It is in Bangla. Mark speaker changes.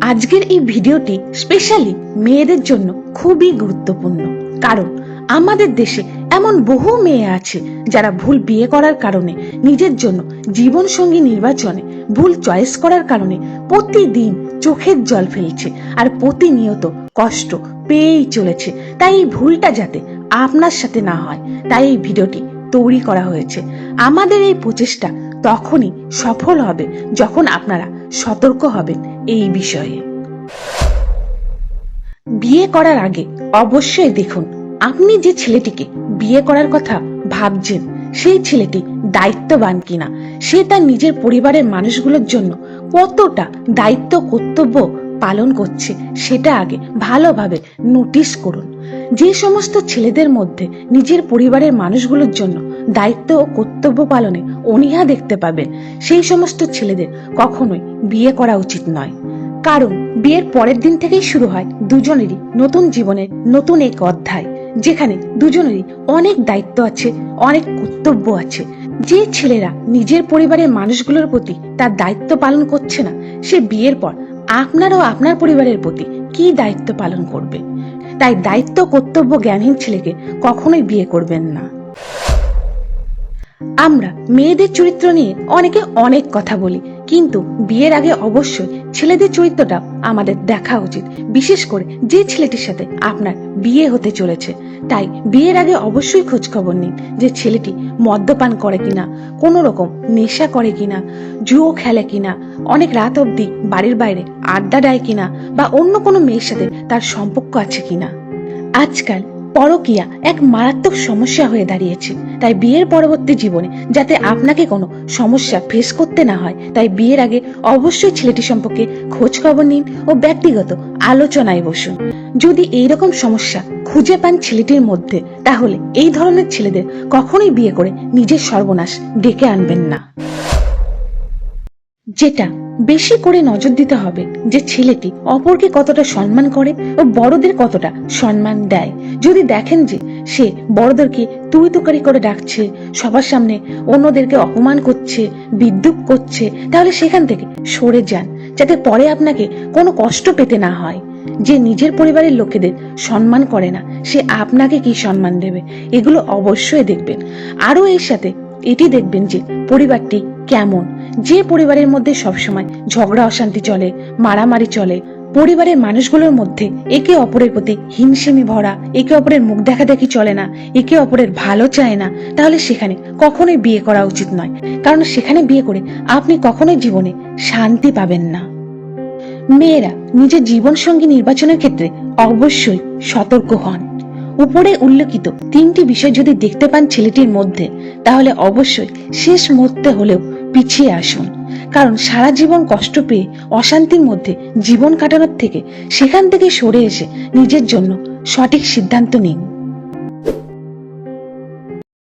Speaker 1: আজকের এই ভিডিওটি স্পেশালি মেয়েদের জন্য খুবই গুরুত্বপূর্ণ। কারণ আমাদের দেশে এমন বহু মেয়ে আছে যারা ভুল বিয়ে করার কারণে নিজের জন্য জীবন সঙ্গী নির্বাচনে ভুল চয়েস করার কারণে প্রতিদিন চোখের জল ফেলছে আর প্রতিনিয়ত কষ্ট পেয়েই চলেছে। তাই এই ভুলটা যাতে আপনার সাথে না হয়, তাই এই ভিডিওটি তৈরি করা হয়েছে। আমাদের এই প্রচেষ্টা তখনই সফল হবে যখন আপনারা সতর্ক হবেন। এই বিষয়ে। বিয়ে করার আগে অবশ্যই দেখুন, আপনি যে ছেলেটিকে বিয়ে করার কথা ভাবছেন, সেই ছেলেটি দায়িত্ববান কিনা, সে তার নিজের পরিবারের মানুষগুলোর জন্য কতটা দায়িত্ব, কর্তব্য পালন করছে, সেটা আগে ভালোভাবে নোটিশ করুন। যে সমস্ত ছেলেদের মধ্যে নিজের পরিবারের মানুষগুলোর জন্য দায়িত্ব ও কর্তব্য পালনে অনীহা দেখতে পাবেন। সেই সমস্ত ছেলেদের কখনোই বিয়ে করা উচিত নয়। কারণ বিয়ের পরের দিন থেকেই শুরু হয় দুজনেরই নতুন জীবনের নতুন এক অধ্যায়, যেখানে দুজনেরই অনেক দায়িত্ব আছে, অনেক কর্তব্য আছে। যে ছেলেরা নিজের পরিবারের মানুষগুলোর প্রতি তার দায়িত্ব পালন করছে না, সে বিয়ের পর আপনার ও আপনার পরিবারের প্রতি কি দায়িত্ব পালন করবে? তাই দায়িত্ব, কর্তব্য জ্ঞানহীন ছেলেকে কখনোই বিয়ে করবেন না। আমরা মেয়েদের চরিত্র নিয়ে অনেকে অনেক কথা বলি, কিন্তু বিয়ের আগে অবশ্যই ছেলেদের চরিত্রটা আমাদের দেখা উচিত, বিশেষ করে যে ছেলেটির সাথে আপনার বিয়ে হতে চলেছে। তাই বিয়ের আগে অবশ্যই খোঁজ খবর নিন যে ছেলেটি মদ্যপান করে কিনা, কোনো রকম নেশা করে কিনা, জুয়ো খেলে কিনা, অনেক রাত অবধি বাড়ির বাইরে আড্ডা দেয় কিনা, বা অন্য কোনো মেয়ের সাথে তার সম্পর্ক আছে কিনা। আজকাল পরকিয়া এক মারাত্মক সমস্যা হয়ে দাঁড়িয়েছে। তাই বিয়ের পরবর্তী জীবনে যাতে আপনাকে কোনো সমস্যা ফেস করতে না হয়, তাই বিয়ের আগে অবশ্যই ছেলেটি সম্পর্কে খোঁজ খবর নিন ও ব্যক্তিগত আলোচনায় বসুন। যদি এইরকম সমস্যা খুঁজে পান ছেলেটির মধ্যে, তাহলে এই ধরনের ছেলেদের কখনোই বিয়ে করে নিজের সর্বনাশ ডেকে আনবেন না। যেটা বেশি করে নজর দিতে হবে যে ছেলেটি অপরকে কতটা সম্মান করে ও বড়দের কতটা সম্মান দেয়। যদি দেখেন যে সে বড়দেরকে তুই করে ডাকছে, সবার সামনে অন্যদেরকে অপমান করছে, বিদ্রুপ করছে, তাহলে সেখান থেকে সরে যান, যাতে পরে আপনাকে কোনো কষ্ট পেতে না হয়। যে নিজের পরিবারের লোকেদের সম্মান করে না, সে আপনাকে কি সম্মান দেবে? এগুলো অবশ্যই দেখবেন। আরও এর সাথে এটি দেখবেন যে পরিবারটি কেমন। যে পরিবারের মধ্যে সবসময় ঝগড়া, অশান্তি চলে, মারামারি চলে পরিবারের মানুষগুলোর মধ্যে একে অপরের প্রতি হিমশিমি ভরা, একে অপরের মুখ দেখা দেখি চলে না, একে অপরের ভালো চায় না, তাহলে সেখানে কখনোই বিয়ে করা উচিত নয়। কারণ সেখানে বিয়ে করে আপনি কখনোই জীবনে শান্তি পাবেন না। মেয়েরা নিজের জীবন সঙ্গী নির্বাচনের ক্ষেত্রে অবশ্যই সতর্ক হন। উপরে উল্লেখিত তিনটি বিষয় যদি দেখতে পান ছেলেটির মধ্যে, তাহলে অবশ্যই শেষ মুহূর্তে হলেও পিছিয়ে আসুন। কারণ সারা জীবন কষ্ট পেয়ে অশান্তির মধ্যে জীবন কাটানোর থেকে সেখান থেকে সরে এসে নিজের জন্য সঠিক সিদ্ধান্ত নিন।